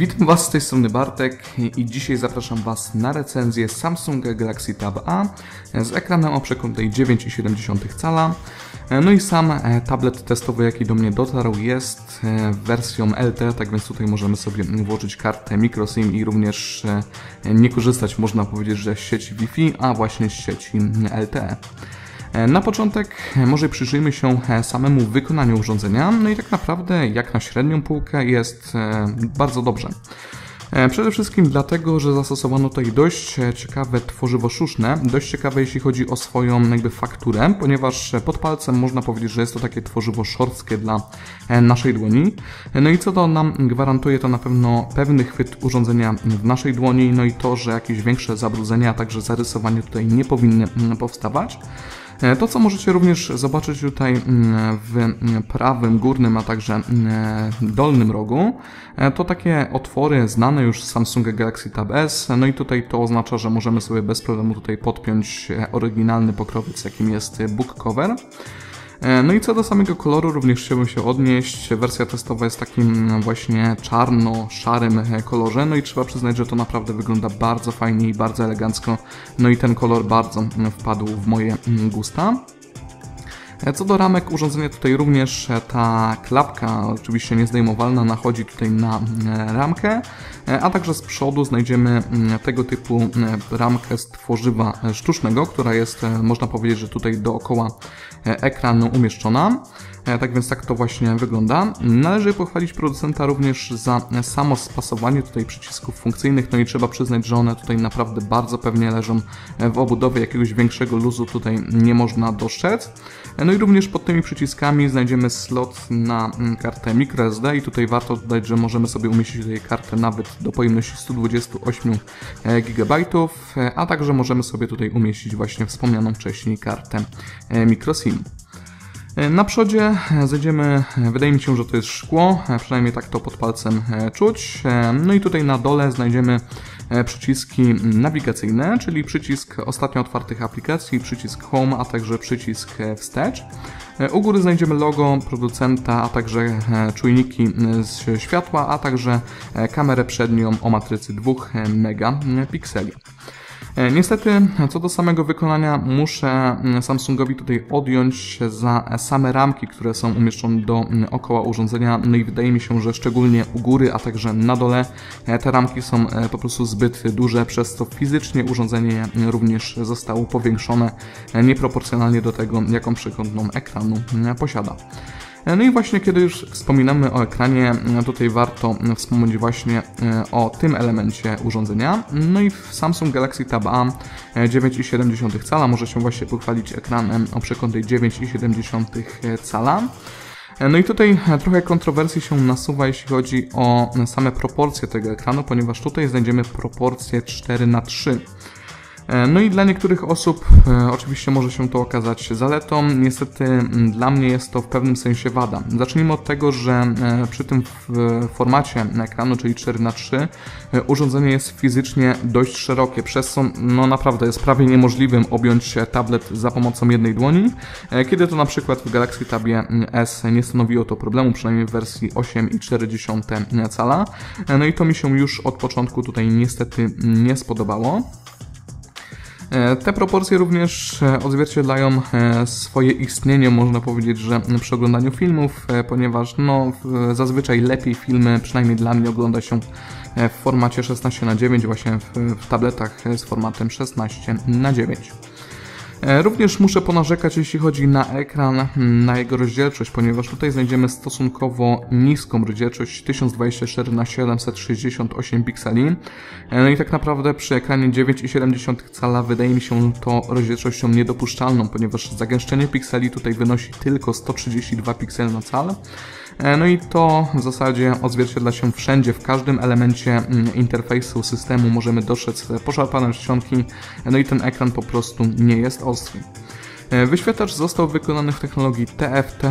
Witam Was z tej strony Bartek i dzisiaj zapraszam Was na recenzję Samsung Galaxy Tab A z ekranem o przekątnej 9,7 cala. No i sam e, tablet testowy, jaki do mnie dotarł, jest e, wersją LTE, tak więc tutaj możemy sobie włożyć kartę microSIM i również e, nie korzystać, można powiedzieć, że z sieci Wi-Fi, a właśnie z sieci LTE. Na początek może przyjrzyjmy się samemu wykonaniu urządzenia, no i tak naprawdę jak na średnią półkę jest bardzo dobrze. E, przede wszystkim dlatego, że zastosowano tutaj dość e, ciekawe tworzywo sztuczne, dość ciekawe jeśli chodzi o swoją jakby fakturę, ponieważ pod palcem można powiedzieć, że jest to takie tworzywo szorstkie dla e, naszej dłoni. No i co to nam gwarantuje, to na pewno pewny chwyt urządzenia w naszej dłoni, no i to, że jakieś większe zabrudzenia, a także zarysowanie tutaj nie powinny mm, powstawać. E, to, co możecie również zobaczyć tutaj mm, w mm, prawym, górnym, a także mm, dolnym rogu, e, to takie otwory znane już z Samsung Galaxy Tab S. No i tutaj to oznacza, że możemy sobie bez problemu tutaj podpiąć e, oryginalny pokrowiec, jakim jest book cover. E, no i co do samego koloru, również chciałbym się odnieść. Wersja testowa jest takim właśnie czarno-szarym e, kolorze, no i trzeba przyznać, że to naprawdę wygląda bardzo fajnie i bardzo elegancko. No i ten kolor bardzo wpadł w moje gusta. E, co do ramek urządzenia tutaj również ta klapka, oczywiście niezdejmowalna, nachodzi tutaj na ramkę, a także z przodu znajdziemy tego typu ramkę z tworzywa sztucznego, która jest, można powiedzieć, że tutaj dookoła E, ekranu umieszczona. E, tak więc tak to właśnie wygląda. Należy pochwalić producenta również za samo spasowanie tutaj przycisków funkcyjnych, no i trzeba przyznać, że one tutaj naprawdę bardzo pewnie leżą w obudowie, jakiegoś większego luzu tutaj nie można dostrzec. E, no i również pod tymi przyciskami znajdziemy slot na mm, kartę microSD i tutaj warto dodać, że możemy sobie umieścić tutaj kartę nawet do pojemności 128 GB, a także możemy sobie tutaj umieścić właśnie wspomnianą wcześniej kartę microSIM. E, na przodzie e, zejdziemy, e, wydaje mi się, że to jest szkło, przynajmniej tak to pod palcem czuć. No i tutaj na dole znajdziemy przyciski nawigacyjne, czyli przycisk ostatnio otwartych aplikacji, przycisk Home, a także przycisk Wstecz. U góry znajdziemy logo producenta, a także czujniki z światła, a także kamerę przednią o matrycy 2 megapikseli. E, niestety, co do samego wykonania, muszę mm, Samsungowi tutaj odjąć za same ramki, które są umieszczone dookoła mm, urządzenia. No i wydaje mi się, że szczególnie u góry, a także na dole e, te ramki są e, po prostu zbyt duże, przez co fizycznie urządzenie również zostało powiększone nieproporcjonalnie do tego, jaką przekątną ekranu posiada. E, no i właśnie kiedy już wspominamy o ekranie, e, tutaj warto wspomnieć właśnie e, o tym elemencie urządzenia. No i w Samsung Galaxy Tab A 9,7 cala może się właśnie pochwalić ekranem o przekątnej 9,7 cala. No i tutaj trochę kontrowersji się nasuwa, jeśli chodzi o same proporcje tego ekranu, ponieważ tutaj znajdziemy proporcje 4 na 3 E, no i dla niektórych osób e, oczywiście może się to okazać zaletą, niestety dla mnie jest to w pewnym sensie wada. Zacznijmy od tego, że e, przy tym formacie ekranu, czyli 4x3, urządzenie jest fizycznie dość szerokie, przez co no naprawdę jest prawie niemożliwym objąć tablet za pomocą jednej dłoni, kiedy to na przykład w Galaxy Tabie S nie stanowiło to problemu, przynajmniej w wersji 8,4 cala. No i to mi się już od początku tutaj niestety nie spodobało. E, te proporcje również e, odzwierciedlają e, swoje istnienie, można powiedzieć, że przy oglądaniu filmów, ponieważ no, zazwyczaj lepiej filmy, przynajmniej dla mnie, ogląda się w formacie 16 na 9 właśnie w, w tabletach z formatem 16 na 9 E, również muszę ponarzekać, jeśli chodzi na ekran, hmm, na jego rozdzielczość, ponieważ tutaj znajdziemy stosunkowo niską rozdzielczość 1024 na 768 pikseli. E, no i tak naprawdę przy ekranie 9,7 cala wydaje mi się to rozdzielczością niedopuszczalną, ponieważ zagęszczenie pikseli tutaj wynosi tylko 132 pikseli na cal. E, no i to w zasadzie odzwierciedla się wszędzie, w każdym elemencie mm, interfejsu systemu możemy dostrzec poszarpane czcionki, no i ten ekran po prostu nie jest ostry. E, wyświetlacz został wykonany w technologii TFT,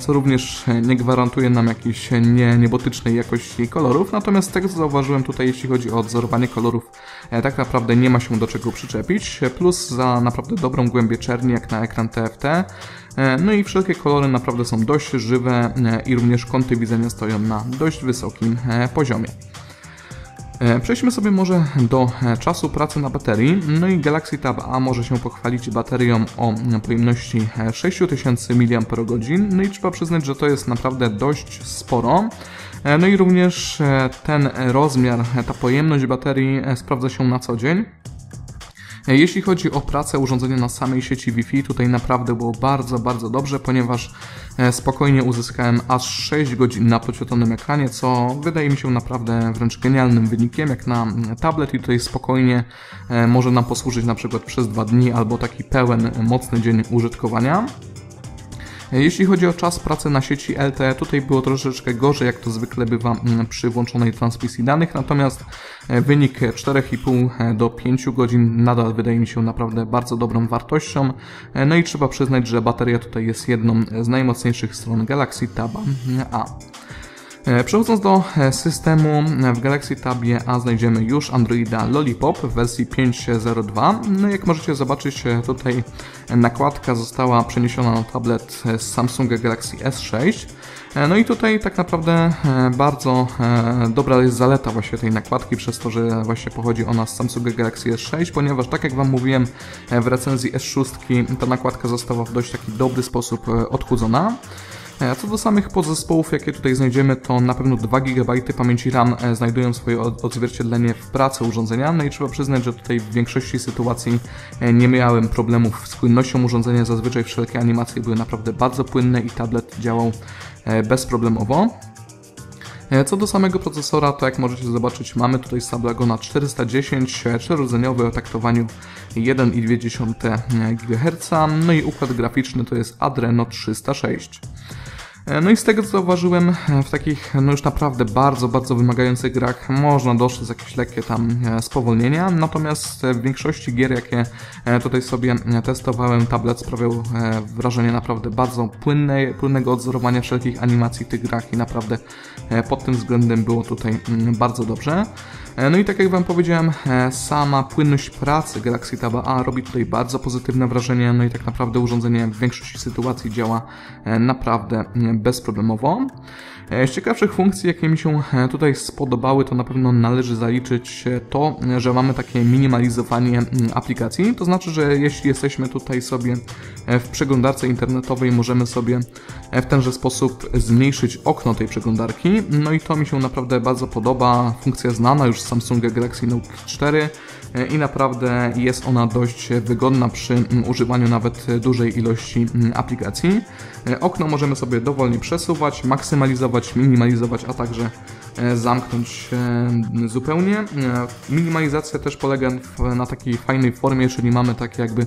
co również nie gwarantuje nam jakiejś nie, niebotycznej jakości kolorów, natomiast co zauważyłem tutaj, jeśli chodzi o odzorowanie kolorów, e, tak naprawdę nie ma się do czego przyczepić, plus za naprawdę dobrą głębię czerni jak na ekran TFT, E, no i wszelkie kolory naprawdę są dość żywe e, i również kąty widzenia stoją na dość wysokim e, poziomie. E, Przejdźmy sobie może do e, czasu pracy na baterii. No i Galaxy Tab A może się pochwalić baterią o pojemności e, 6000 mAh. No i trzeba przyznać, że to jest naprawdę dość sporo. E, No i również e, ten rozmiar, e, ta pojemność baterii e, sprawdza się na co dzień. E, Jeśli chodzi o pracę urządzenia na samej sieci Wi-Fi, tutaj naprawdę było bardzo, bardzo dobrze, ponieważ e, spokojnie uzyskałem aż 6 godzin na podświetlonym ekranie, co wydaje mi się naprawdę wręcz genialnym wynikiem, jak na mm, tablet i tutaj spokojnie e, może nam posłużyć na przykład przez 2 dni albo taki pełen, mocny dzień użytkowania. Jeśli chodzi o czas pracy na sieci LTE, tutaj było troszeczkę gorzej, jak to zwykle bywa mm, przy włączonej transmisji danych, natomiast e, wynik 4,5 do 5 godzin nadal wydaje mi się naprawdę bardzo dobrą wartością. E, No i trzeba przyznać, że bateria tutaj jest jedną z najmocniejszych stron Galaxy Tab A. E, Przechodząc do e, systemu, e, w Galaxy Tabie A znajdziemy już Androida Lollipop w wersji 5.0.2. No jak możecie zobaczyć tutaj nakładka została przeniesiona na tablet z Samsunga Galaxy S6. E, No i tutaj tak naprawdę bardzo dobra jest zaleta właśnie tej nakładki przez to, że właśnie pochodzi ona z Samsunga Galaxy S6, ponieważ tak jak Wam mówiłem w recenzji S6 ta nakładka została w dość taki dobry sposób odchudzona. E, Co do samych podzespołów, jakie tutaj znajdziemy, to na pewno 2 GB pamięci RAM e, znajdują swoje od- odzwierciedlenie w pracy urządzenia. No i trzeba przyznać, że tutaj w większości sytuacji e, nie miałem problemów z płynnością urządzenia. Zazwyczaj wszelkie animacje były naprawdę bardzo płynne i tablet działał e, bezproblemowo. Co do samego procesora, to jak możecie zobaczyć, mamy tutaj Snapdragona 410, e, czterodzeniowy o taktowaniu 1,2 GHz, no i układ graficzny to jest Adreno 306. E, No i z tego co zauważyłem, e, w takich no już naprawdę bardzo, bardzo wymagających grach można dostrzec jakieś lekkie tam e, spowolnienia, natomiast w większości gier, jakie tutaj sobie testowałem, tablet sprawiał wrażenie naprawdę bardzo płynnej, płynnego odzorowania wszelkich animacji w tych grach i naprawdę pod tym względem było tutaj mm, bardzo dobrze. E, No i tak jak Wam powiedziałem, e, sama płynność pracy Galaxy Tab A robi tutaj bardzo pozytywne wrażenie, no i tak naprawdę urządzenie w większości sytuacji działa e, naprawdę bezproblemowo. E, Z ciekawszych funkcji, jakie mi się e, tutaj spodobały, to na pewno należy zaliczyć e, to, że mamy takie minimalizowanie aplikacji. To znaczy, że jeśli jesteśmy tutaj sobie w przeglądarce internetowej, możemy sobie w tenże sposób zmniejszyć okno tej przeglądarki. No i to mi się naprawdę bardzo podoba. Funkcja znana już z Samsunga Galaxy Note 4 e, i naprawdę jest ona dość wygodna przy mm, używaniu nawet dużej ilości mm, aplikacji. E, Okno możemy sobie dowolnie przesuwać, maksymalizować, minimalizować, a także e, zamknąć e, zupełnie. Minimalizacja też polega na takiej fajnej formie, czyli mamy takie jakby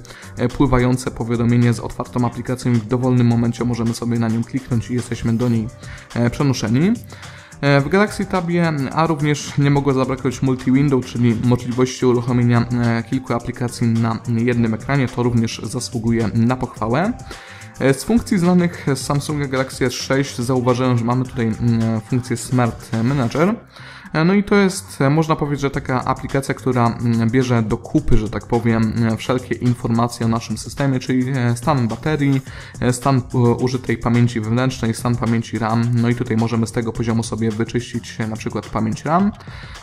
pływające powiadomienie z otwartą aplikacją w dowolnym momencie możemy sobie na nią kliknąć i jesteśmy do niej przenoszeni. E, W Galaxy Tabie A również nie mogło zabraknąć multi-window, czyli możliwości uruchomienia e, kilku aplikacji na jednym ekranie. To również zasługuje na pochwałę. E, Z funkcji znanych z Samsunga Galaxy S6 zauważyłem, że mamy tutaj mm, funkcję Smart Manager. E, No i to jest, e, można powiedzieć, że taka aplikacja, która mm, bierze do kupy, że tak powiem, e, wszelkie informacje o naszym systemie, czyli stan baterii, stan użytej pamięci wewnętrznej, stan pamięci RAM. No i tutaj możemy z tego poziomu sobie wyczyścić na przykład pamięć RAM.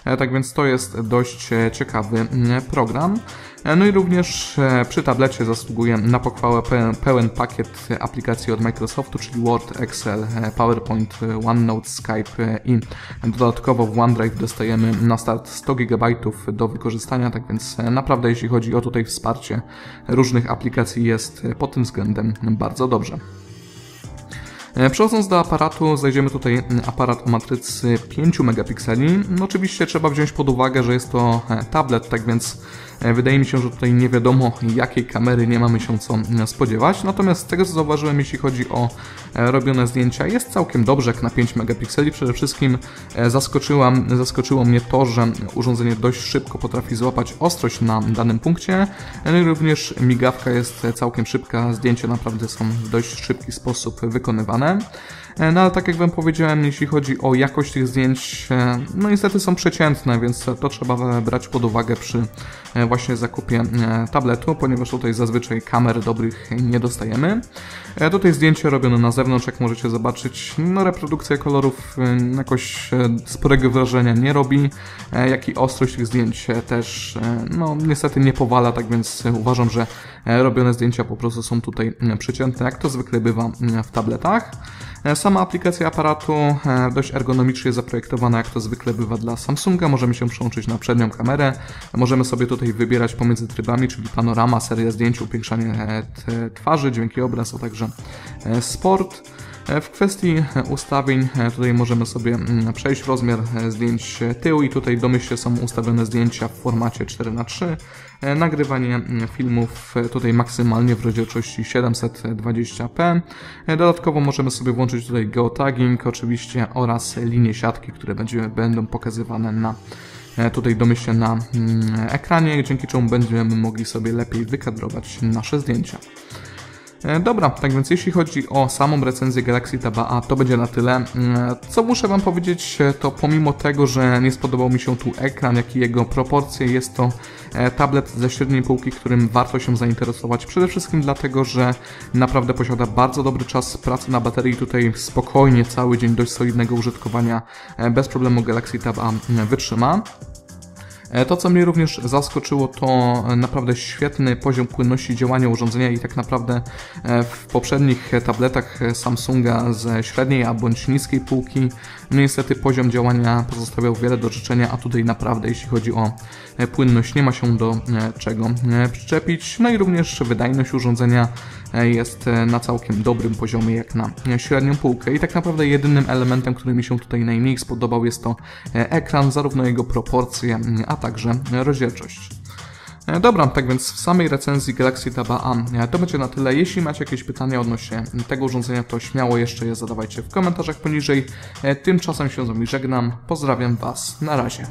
Tak więc to jest dość ciekawy mm, program. E, No i również e, przy tablecie zasługuje na pochwałę pełen, pakiet aplikacji od Microsoftu, czyli Word, Excel, e, PowerPoint, OneNote, Skype i dodatkowo w OneDrive dostajemy na start 100 GB do wykorzystania, tak więc naprawdę jeśli chodzi o tutaj wsparcie różnych aplikacji jest pod tym względem bardzo dobrze. Przechodząc do aparatu, znajdziemy tutaj aparat o matrycy 5 megapikseli. No, oczywiście trzeba wziąć pod uwagę, że jest to tablet, tak więc wydaje mi się, że tutaj nie wiadomo jakiej kamery nie mamy się co mm, spodziewać. Natomiast z tego co zauważyłem, jeśli chodzi o e, robione zdjęcia, jest całkiem dobrze jak na 5 megapikseli. Przede wszystkim e, zaskoczyłam, zaskoczyło mnie to, że urządzenie dość szybko potrafi złapać ostrość na danym punkcie. No i również migawka jest całkiem szybka, zdjęcia naprawdę są w dość szybki sposób wykonywane. E, No ale tak jak wam powiedziałem, jeśli chodzi o jakość tych zdjęć, e, no niestety są przeciętne, więc to trzeba brać pod uwagę przy e, właśnie zakupie tabletu, ponieważ tutaj zazwyczaj kamer dobrych nie dostajemy. Tutaj zdjęcie robione na zewnątrz, jak możecie zobaczyć, no reprodukcja kolorów jakoś sporego wrażenia nie robi, jak i ostrość tych zdjęć też, no niestety nie powala, tak więc uważam, że robione zdjęcia po prostu są tutaj przeciętne, jak to zwykle bywa w tabletach. Sama aplikacja aparatu e, dość ergonomicznie zaprojektowana, jak to zwykle bywa dla Samsunga. Możemy się przełączyć na przednią kamerę. Możemy sobie tutaj wybierać pomiędzy trybami, czyli panorama, seria zdjęć, upiększanie e, twarzy, dźwięki obraz, a także e, sport. E, W kwestii e, ustawień e, tutaj możemy sobie mm, przejść rozmiar zdjęć tyłu i tutaj domyślnie są ustawione zdjęcia w formacie 4x3. E, Nagrywanie mm, filmów tutaj maksymalnie w rozdzielczości 720p. E, Dodatkowo możemy sobie włączyć tutaj geotagging oczywiście oraz linie siatki, które będzie, będą pokazywane na tutaj domyślnie na mm, ekranie, dzięki czemu będziemy mogli sobie lepiej wykadrować nasze zdjęcia. E, Dobra, tak więc jeśli chodzi o samą recenzję Galaxy Tab A, to będzie na tyle. Mm, Co muszę Wam powiedzieć, e, to pomimo tego, że nie spodobał mi się tu ekran, jak i jego proporcje, jest to e, tablet ze średniej półki, którym warto się zainteresować. Przede wszystkim dlatego, że naprawdę posiada bardzo dobry czas pracy na baterii. Tutaj spokojnie cały dzień dość solidnego użytkowania bez problemu Galaxy Tab A mm, wytrzyma. E, To, co mnie również zaskoczyło, to naprawdę świetny poziom płynności działania urządzenia i tak naprawdę e, w poprzednich tabletach Samsunga ze średniej a bądź niskiej półki, niestety poziom działania pozostawiał wiele do życzenia, a tutaj naprawdę jeśli chodzi o e, płynność nie ma się do e, czego e, przyczepić, no i również wydajność urządzenia jest na całkiem dobrym poziomie jak na średnią półkę i tak naprawdę jedynym elementem, który mi się tutaj najmniej spodobał jest to ekran, zarówno jego proporcje, a także rozdzielczość. E, Dobra, tak więc w samej recenzji Galaxy Tab A e, to będzie na tyle. Jeśli macie jakieś pytania odnośnie tego urządzenia, to śmiało jeszcze je zadawajcie w komentarzach poniżej. E, Tymczasem się z wami żegnam. Pozdrawiam Was. Na razie.